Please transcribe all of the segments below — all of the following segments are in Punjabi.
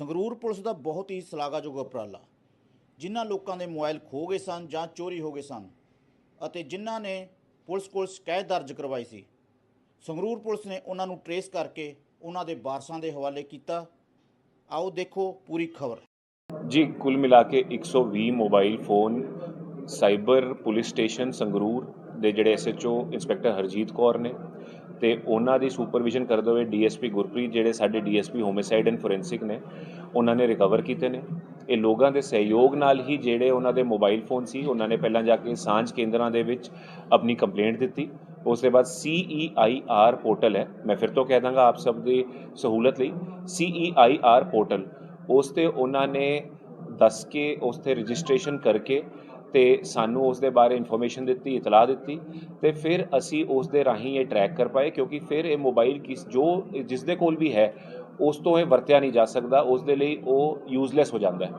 ਸੰਗਰੂਰ ਪੁਲਿਸ ਦਾ ਬਹੁਤ ਹੀ ਸ਼ਲਾਘਾਯੋਗ ਉਪਰਾਲਾ। ਜਿਨ੍ਹਾਂ ਲੋਕਾਂ ਦੇ ਮੋਬਾਈਲ ਖੋ ਗਏ ਸਨ ਜਾਂ ਚੋਰੀ ਹੋ ਗਏ ਸਨ ਅਤੇ ਜਿਨ੍ਹਾਂ ਨੇ ਪੁਲਿਸ ਕੋਲ ਸ਼ਿਕਾਇਤ ਦਰਜ ਕਰਵਾਈ ਸੀ, ਸੰਗਰੂਰ ਪੁਲਿਸ ਨੇ ਉਹਨਾਂ ਨੂੰ ਟਰੇਸ ਕਰਕੇ ਉਹਨਾਂ ਦੇ ਵਾਰਸਾਂ ਦੇ ਹਵਾਲੇ ਕੀਤਾ। ਆਓ ਦੇਖੋ ਪੂਰੀ ਖਬਰ। ਜੀ, ਕੁੱਲ ਮਿਲਾ ਕੇ 120 mobile phone cyber police station Sangrur ਦੇ ਜਿਹੜੇ ਐਸਐਚਓ ਇੰਸਪੈਕਟਰ ਹਰਜੀਤ ਕੌਰ ਨੇ ਤੇ ਉਹਨਾਂ ਦੀ ਸੁਪਰਵਿਜ਼ਨ ਕਰਦੇ ਹੋਏ ਡੀਐਸਪੀ ਗੁਰਪ੍ਰੀਤ, ਜਿਹੜੇ ਸਾਡੇ ਡੀਐਸਪੀ ਹੋਮਿਸਾਈਡ ਐਂਡ ਫੋਰੈਂਸਿਕ ਨੇ, ਉਹਨਾਂ ਨੇ ਰਿਕਵਰ ਕੀਤੇ ਨੇ। ਇਹ ਲੋਕਾਂ ਦੇ ਸਹਿਯੋਗ ਨਾਲ ਹੀ ਜਿਹੜੇ ਉਹਨਾਂ ਦੇ ਮੋਬਾਈਲ ਫੋਨ ਸੀ, ਉਹਨਾਂ ਨੇ ਪਹਿਲਾਂ ਜਾ ਕੇ ਸਾਂਝ ਕੇਂਦਰਾਂ ਦੇ ਵਿੱਚ ਆਪਣੀ ਕੰਪਲੇਂਟ ਦਿੱਤੀ। ਉਸ ਦੇ ਬਾਅਦ CEIR ਪੋਰਟਲ ਹੈ। ਮੈਂ ਫਿਰ ਤੋਂ ਕਹਿ ਦਾਂਗਾ ਆਪ ਸਭ ਦੀ ਸਹੂਲਤ ਲਈ। CEIR ਪੋਰਟਲ ਉਸ ਤੇ ਉਹਨਾਂ ਨੇ ਦੱਸ ਕੇ, ਉਸ ਤੇ ਰਜਿਸਟ੍ਰੇਸ਼ਨ ਕਰਕੇ ਤੇ ਸਾਨੂੰ ਉਸ ਦੇ ਬਾਰੇ ਇਨਫੋਰਮੇਸ਼ਨ ਦਿੱਤੀ, ਇਤਲਾਹ ਦਿੱਤੀ ਤੇ ਫਿਰ ਅਸੀਂ ਉਸ ਦੇ ਰਾਹੀਂ ਇਹ ਟਰੈਕ ਕਰ ਪਾਏ ਕਿਉਂਕਿ ਫਿਰ ਇਹ ਮੋਬਾਈਲ ਕਿਸ, ਜੋ ਜਿਸ ਦੇ ਕੋਲ ਵੀ ਹੈ, ਉਸ ਤੋਂ ਇਹ ਵਰਤਿਆ ਨਹੀਂ ਜਾ ਸਕਦਾ ਉਸ ਦੇ ਲਈ ਉਹ ਯੂਜ਼ਲੈਸ ਹੋ ਜਾਂਦਾ ਹੈ।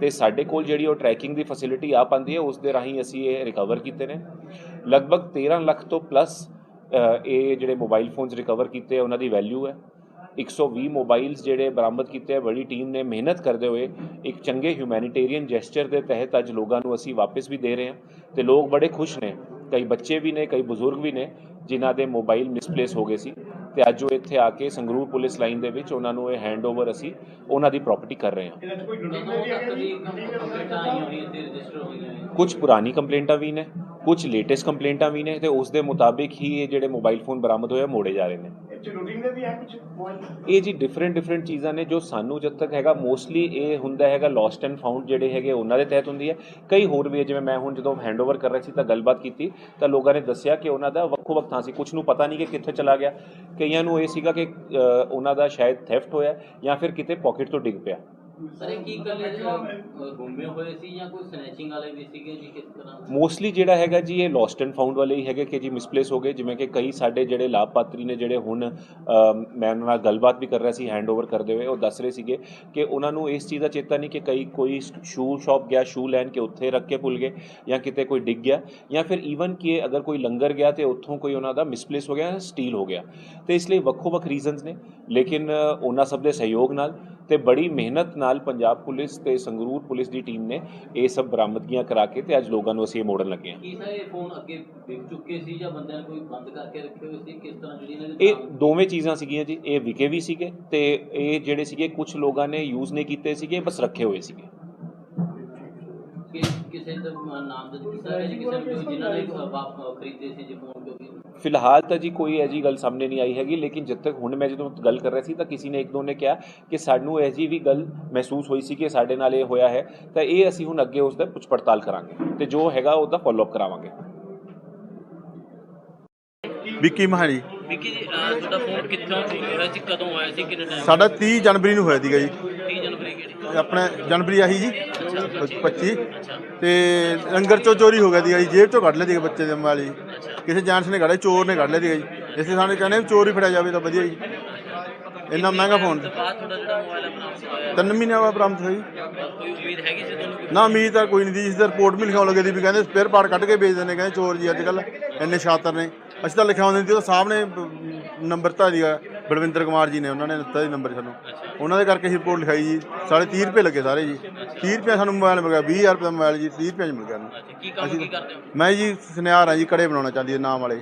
ਤੇ ਸਾਡੇ ਕੋਲ ਜਿਹੜੀ ਉਹ ਟਰੈਕਿੰਗ ਦੀ ਫੈਸਿਲਿਟੀ ਆ ਪਾਉਂਦੀ ਹੈ ਉਸ ਦੇ ਰਾਹੀਂ ਅਸੀਂ ਇਹ ਰਿਕਵਰ ਕੀਤੇ ਨੇ। ਲਗਭਗ 13 ਲੱਖ ਤੋਂ ਪਲੱਸ ਇਹ ਜਿਹੜੇ ਮੋਬਾਈਲ ਫੋਨਸ ਰਿਕਵਰ ਕੀਤੇ ਉਹਨਾਂ ਦੀ ਵੈਲਿਊ ਹੈ। 120 ਮੋਬਾਈਲਸ ਜਿਹੜੇ ਬਰਾਮਦ ਕੀਤੇ ਆ ਬੜੀ ਟੀਮ ਨੇ ਮਿਹਨਤ ਕਰਦੇ ਹੋਏ ਇੱਕ ਚੰਗੇ ਹਿਊਮੈਨਿਟੇਰੀਅਨ ਜੈਸਚਰ ਦੇ ਤਹਿਤ ਅੱਜ ਲੋਕਾਂ ਨੂੰ ਅਸੀਂ ਵਾਪਸ ਵੀ ਦੇ ਰਹੇ ਹਾਂ ਤੇ ਲੋਕ ਬੜੇ ਖੁਸ਼ ਨੇ। ਕਈ ਬੱਚੇ ਵੀ ਨੇ ਕਈ ਬਜ਼ੁਰਗ ਵੀ ਨੇ ਜਿਨ੍ਹਾਂ ਦੇ ਮੋਬਾਈਲ ਮਿਸਪਲੇਸ ਹੋ ਗਏ ਸੀ ਤੇ ਅੱਜ ਉਹ ਇੱਥੇ ਆ ਕੇ ਸੰਗਰੂਰ ਪੁਲਿਸ ਲਾਈਨ ਦੇ ਵਿੱਚ ਉਹਨਾਂ ਨੂੰ ਇਹ ਹੈਂਡਓਵਰ ਅਸੀਂ ਉਹਨਾਂ ਦੀ ਪ੍ਰਾਪਰਟੀ ਕਰ ਰਹੇ ਹਾਂ। ਕੁਝ ਪੁਰਾਣੀ ਕੰਪਲੇਂਟਾਂ ਵੀ ਨੇ ਕੁਝ ਲੇਟੈਸਟ ਕੰਪਲੇਂਟਾਂ ਵੀ ਨੇ ਤੇ ਉਸ ਦੇ ਮੁਤਾਬਿਕ ਹੀ ਇਹ ਜਿਹੜੇ ਮੋਬਾਈਲ ਫੋਨ ਬਰਾਮਦ ਹੋਏ ਆ, ਮੋੜੇ ਜਾ ਰਹੇ ਨੇ। ਇਹ ਜੀ ਡਿਫਰੈਂਟ ਡਿਫਰੈਂਟ ਚੀਜ਼ਾਂ ਨੇ ਜੋ ਸਾਨੂੰ ਜਦ ਤੱਕ ਹੈਗਾ ਮੋਸਟਲੀ ਇਹ ਹੁੰਦਾ ਹੈਗਾ ਲੋਸਟ ਐਂਡ ਫਾਊਂਡ ਜਿਹੜੇ ਹੈਗੇ ਉਹਨਾਂ ਦੇ ਤਹਿਤ ਹੁੰਦੀ ਹੈ। ਕਈ ਹੋਰ ਵੀ ਹੈ, ਜਿਵੇਂ ਮੈਂ ਹੁਣ ਜਦੋਂ ਹੈਂਡਓਵਰ ਕਰ ਰਿਹਾ ਸੀ ਤਾਂ ਗੱਲਬਾਤ ਕੀਤੀ ਤਾਂ ਲੋਕਾਂ ਨੇ ਦੱਸਿਆ ਕਿ ਉਹਨਾਂ ਦਾ ਵੱਖੋ ਵੱਖ ਥਾਂ ਸੀ। ਕੁਝ ਨੂੰ ਪਤਾ ਨਹੀਂ ਕਿ ਕਿੱਥੇ ਚਲਾ ਗਿਆ। ਕਈਆਂ ਨੂੰ ਇਹ ਸੀਗਾ ਕਿ ਅ, ਉਹਨਾਂ ਦਾ ਸ਼ਾਇਦ ਥੈਫਟ ਹੋਇਆ ਜਾਂ ਫਿਰ ਕਿਤੇ ਪਾਕਟ ਤੋਂ ਡਿੱਗ ਪਿਆ। ਸਰ ਇਹ ਕੀ ਗੱਲ ਹੈ ਗੁੰਮੇ ਹੋਏ ਸੀ ਜਾਂ ਕੋਈ ਸਨੈਚਿੰਗ ਵਾਲੇ ਵੀ ਸੀਗੇ ਜੀ ਕਿਸ ਤਰ੍ਹਾਂ? ਮੋਸਟਲੀ ਜਿਹੜਾ ਹੈਗਾ ਜੀ ਇਹ ਲੋਸਟ ਐਂਡ ਫਾਊਂਡ ਵਾਲੇ ਹੀ ਹੈਗੇ ਕਿ ਜੀ ਮਿਸਪਲੇਸ ਹੋ ਗਏ। ਜਿਵੇਂ ਕਿ ਕਈ ਸਾਡੇ ਜਿਹੜੇ ਲਾਭਪਾਤਰੀ ਨੇ ਜਿਹੜੇ ਹੁਣ ਮੈਂ ਉਹਨਾਂ ਨਾਲ ਗੱਲਬਾਤ ਵੀ ਕਰ ਰਿਹਾ ਸੀ ਹੈਂਡਓਵਰ ਕਰਦੇ ਹੋਏ ਉਹ ਦੱਸ ਰਹੇ ਸੀਗੇ ਕਿ ਉਹਨਾਂ ਨੂੰ ਇਸ ਚੀਜ਼ ਦਾ ਚੇਤਾ ਨਹੀਂ ਕਿ ਕਈ ਕੋਈ ਸ਼ੂ ਸ਼ਾਪ ਗਿਆ ਸ਼ੂ ਲੈਣ ਕੇ ਉੱਥੇ ਰੱਖ ਕੇ ਭੁੱਲ ਗਏ ਜਾਂ ਕਿਤੇ ਕੋਈ ਡਿੱਗ ਗਿਆ ਜਾਂ ਫਿਰ ਈਵਨ ਕਿ ਅਗਰ ਕੋਈ ਲੰਗਰ ਗਿਆ ਤੇ ਉੱਥੋਂ ਕੋਈ ਉਹਨਾਂ ਦਾ ਮਿਸਪਲੇਸ ਹੋ ਗਿਆ ਸਟੀਲ ਹੋ ਗਿਆ। ਤੇ ਇਸ ਲਈ ਵੱਖੋ ਵੱਖ ਰੀਜ਼ਨਸ ਨੇ ਲੇਕਿਨ ਉਹਨਾਂ ਸਭ ਦੇ ਸਹਿਯੋਗ ਨਾਲ ਤੇ ਬੜੀ ਮਿਹਨਤ ਨਾਲ ਪੰਜਾਬ ਪੁਲਿਸ ਤੇ ਸੰਗਰੂਰ ਪੁਲਿਸ ਦੀ ਟੀਮ ਨੇ ਇਹ ਸਭ ਬਰਾਮਦਗੀਆਂ ਕਰਾ ਕੇ ਤੇ ਅੱਜ ਲੋਕਾਂ ਨੂੰ ਅਸੀਂ ਇਹ ਮੋੜਨ ਲੱਗੇ ਹਾਂ। ਕੀ ਸਰ ਇਹ ਫੋਨ ਅੱਗੇ ਵਿਕ ਚੁੱਕੇ ਸੀ ਜਾਂ ਬੰਦਿਆਂ ਨੇ ਕੋਈ ਬੰਦ ਕਰਕੇ ਰੱਖੇ ਹੋਏ ਸੀ? ਕਿਸ ਤਰ੍ਹਾਂ ਜਿਹੜੀ ਇਹਨਾਂ ਇਹ ਦੋਵੇਂ ਚੀਜ਼ਾਂ ਸੀਗੀਆਂ ਜੀ ਇਹ ਵਿਕੇ ਵੀ ਸੀਗੇ ਤੇ ਇਹ ਜਿਹੜੇ ਸੀਗੇ ਕੁਝ ਲੋਕਾਂ ਨੇ ਯੂਜ਼ ਨਹੀਂ ਕੀਤੇ ਸੀਗੇ ਬਸ ਰੱਖੇ ਹੋਏ ਸੀਗੇ। ਕਿਸੇ ਦਾ ਨਾਮ ਦਾ ਕੀਤਾ ਹੈ ਜੀ ਕਿਸੇ ਨੂੰ ਕੋਈ ਜਿਨ੍ਹਾਂ ਨੇ ਵਾਪ ਖਰੀਦੇ ਸੀ ਜੀ ਫੋਨ ਕਿਉਂਕਿ ਫਿਲਹਾਲ ਤਾਂ ਜੀ ਕੋਈ ਐਜੀ ਗੱਲ ਸਾਹਮਣੇ ਨਹੀਂ ਆਈ ਹੈਗੀ ਲੇਕਿਨ ਜਦ ਤੱਕ ਹੁਣ ਮੈਂ ਜਦੋਂ ਗੱਲ ਕਰ ਰਿਹਾ ਸੀ ਤਾਂ ਕਿਸੇ ਨੇ ਇੱਕ ਦੋ ਨੇ ਕਿਹਾ ਕਿ ਸਾਨੂੰ ਐਜੀ ਵੀ ਗੱਲ ਮਹਿਸੂਸ ਹੋਈ ਸੀ ਕਿ ਸਾਡੇ ਨਾਲ ਇਹ ਹੋਇਆ ਹੈ ਤਾਂ ਇਹ ਅਸੀਂ ਹੁਣ ਅੱਗੇ ਉਸ ਦਾ ਪੁੱਛ ਪੜਤਾਲ ਕਰਾਂਗੇ ਤੇ ਜੋ ਹੈਗਾ ਉਹਦਾ ਫਾਲੋਅਪ ਕਰਾਵਾਂਗੇ। ਵਿੱਕੀ ਮਹਾਲੀ। ਵਿੱਕੀ ਜੀ ਅਹ ਤੁਹਾਡਾ ਫੋਨ ਕਿੱਥੋਂ ਹੋਇਆ ਸੀ? ਕਦੋਂ ਆਇਆ ਸੀ? ਕਿੰਨੇ ਟਾਈਮ ਸਾਡਾ 30 ਜਨਵਰੀ ਨੂੰ ਹੋਇਆ ਸੀਗਾ ਜੀ। 30 ਜਨਵਰੀ ਕਿਹੜੀ ਆਪਣੇ ਜਨਵਰੀ ਆਹੀ ਜੀ 25 ਤੇ ਲੰਗਰ ਚੋਂ ਚੋਰੀ ਹੋ ਗਿਆ ਸੀਗਾ ਜੀ, ਜੇਬ ਚੋਂ ਕੱਢ ਲਿਆ ਸੀਗਾ ਬੱਚੇ ਦੇ ਮੋਬਾਈਲ ਜੀ ਕਿਸੇ ਜਾਣਸ ਨੇ ਕੱਢਿਆ, ਚੋਰ ਨੇ ਕੱਢ ਲਿਆ ਸੀਗਾ ਜੀ। ਲਈ ਸਾਨੂੰ ਕਹਿੰਦੇ ਵੀ ਚੋਰ ਹੀ ਫੜਿਆ ਜਾਵੇ ਤਾਂ ਵਧੀਆ ਜੀ। ਇੰਨਾ ਮਹਿੰਗਾ ਫੋਨ ਤਿੰਨ ਮਹੀਨਿਆਂ ਬਾਅਦ ਬਰਾਮਦ ਹੋਈ ਕੋਈ ਨਾ, ਉਮੀਦ ਤਾਂ ਕੋਈ ਨਹੀਂ ਦੀ। ਇਸ ਦਾ ਰਿਪੋਰਟ ਵੀ ਲਿਖਾਉਣ ਲੱਗੇ ਦੀ ਵੀ ਕਹਿੰਦੇ ਸਪੇਅਰ ਪਾਰਟ ਕੱਢ ਕੇ ਵੇਚਦੇ ਨੇ ਕਹਿੰਦੇ ਚੋਰ ਜੀ ਅੱਜ ਕੱਲ ਇੰਨੇ ਸ਼ਾਤਰ ਨੇ। ਅਸੀਂ ਤਾਂ ਲਿਖਾਉਂਦੇ ਸੀ, ਉਹ ਸਾਹਿਬ ਨੇ ਨੰਬਰ ਤਾਂ ਸੀਗਾ। ਬਲਵਿੰਦਰ ਕੁਮਾਰ ਜੀ ਨੇ ਉਹਨਾਂ ਨੇ ਦਿੱਤਾ ਜੀ ਨੰਬਰ ਸਾਨੂੰ। ਉਹਨਾਂ ਦੇ ਕਰਕੇ ਅਸੀਂ ਰਿਪੋਰਟ ਲਿਖਾਈ ਜੀ। ਸਾਢੇ 30 ਰੁਪਏ ਲੱਗੇ ਸਾਰੇ ਜੀ। 30 ਰੁਪਏ ਸਾਨੂੰ ਮੋਬਾਈਲ ਮਿਲ ਗਿਆ 20000 ਰੁਪਏ ਦਾ ਮੋਬਾਈਲ ਜੀ 30 ਰੁਪਏ ਚ ਮਿਲ ਗਿਆ ਸਾਨੂੰ। ਅੱਛਾ ਕੀ ਕੰਮ ਕੀ ਕਰਦੇ ਹੋ? ਮੈਂ ਜੀ ਸੁਨਿਆਰ ਹਾਂ ਜੀ ਕੜੇ ਬਣਾਉਣਾ ਚਾਹੁੰਦੀ ਹੈ ਨਾਮ ਵਾਲੇ।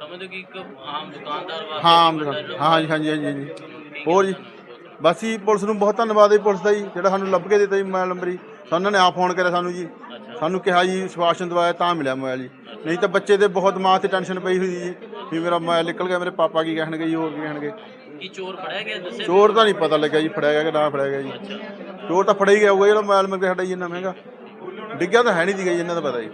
ਸਮਝਦੇ ਕਿ ਇੱਕ ਆਮ ਦੁਕਾਨਦਾਰ ਵਾਸਤੇ ਹਾਂ ਜਿਹੜਾ ਹਾਂ ਜੀ ਹਾਂਜੀ ਹਾਂਜੀ ਹਾਂਜੀ ਹੋਰ ਜੀ ਬਸ ਜੀ ਪੁਲਿਸ ਨੂੰ ਬਹੁਤ ਧੰਨਵਾਦ ਹੈ ਪੁਲਿਸ ਦਾ ਜੀ ਜਿਹੜਾ ਸਾਨੂੰ ਲੱਭ ਕੇ ਦਿੱਤਾ ਜੀ ਮੋਬਾਈਲ ਨੰਬਰ ਜੀ। ਸਾਨੂੰ ਉਹਨਾਂ ਨੇ ਆਪ ਫੋਨ ਕਰਿਆ ਸਾਨੂੰ ਜੀ। ਸਾਨੂੰ ਕਿਹਾ ਜੀ ਸਵਾਸ਼ਨ ਦਵਾਇਆ ਤਾਂ ਮਿਲਿਆ ਮੋਬਾਈਲ ਜੀ। ਨਹੀਂ ਤਾਂ ਬੱਚੇ ਦੇ ਬਹੁਤ ਮਾਂ ਤੇ ਟੈਨਸ਼ਨ ਪਈ ਹੋਈ ਜੀ। ਵੀ ਮੇਰਾ ਮੋਬਾਈਲ ਨਿਕਲ ਗਿਆ ਮੇਰੇ ਪਾਪਾ ਕੀ ਕਹਿਣਗੇ ਜੀ ਹੋਰ ਕੀ ਕਹਿਣਗੇ। ਕੀ ਚੋਰ ਫੜਿਆ ਗਿਆ ਦੱਸਿਆ? ਚੋਰ ਤਾਂ ਨਹੀਂ ਪਤਾ ਲੱਗਿਆ ਜੀ ਫੜਿਆ ਗਿਆ ਕਿ ਨਾ ਫੜਿਆ ਗਿਆ ਜੀ। ਚੋਰ ਤਾਂ ਫੜਿਆ ਹੀ ਗਿਆ ਹੋਊਗਾ ਜਿਹੜਾ ਮੋਬਾਈਲ ਮਿਲ ਗਿਆ ਸਾਡਾ ਜੀ ਇੰਨਾ ਮਹਿੰਗਾ ਡਿੱਗਿਆ ਤਾਂ ਹੈ ਨਹੀਂ ਸੀਗਾ ਜੀ ਇਹਨਾਂ ਦਾ ਪਤਾ ਜੀ।